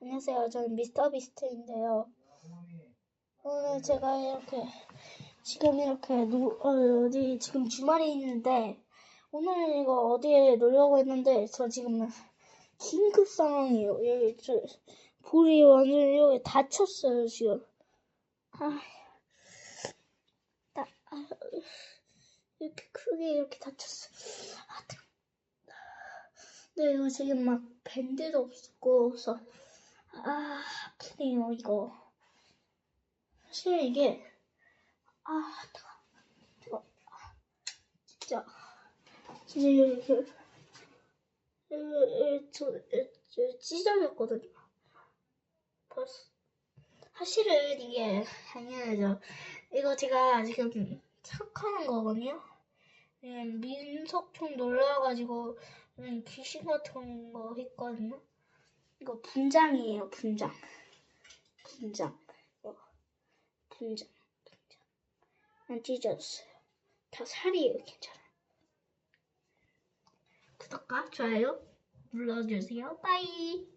안녕하세요. 저는 미스터 비스트인데요. 오늘 제가 이렇게 지금 이렇게 누, 어, 어디 지금 주말에 있는데 오늘 이거 어디에 놀려고 했는데 저 지금 긴급 상황이에요. 여기 저 볼이 완전 여기 다쳤어요 지금. 아, 나, 아, 이렇게 크게 이렇게 다쳤어. 아, 네, 이거 지금 막 밴드도 없고, 그래서 아, 아프네요, 이거. 사실 이게, 아, 뜨거, 뜨거, 아, 진짜, 진짜 이렇게, 이거, 저, 저 찢어졌거든요. 벌써. 사실은 이게, 당연하죠. 이거 제가 지금 착하는 거거든요. 예, 민속촌 놀러와가지고 음, 귀신 같은 거 했거든요. 이거 분장이에요, 분장. 분장. 이거. 분장. 분장. 안 찢어졌어요. 다 살이에요, 괜찮아요. 구독과 좋아요 눌러주세요. 빠이.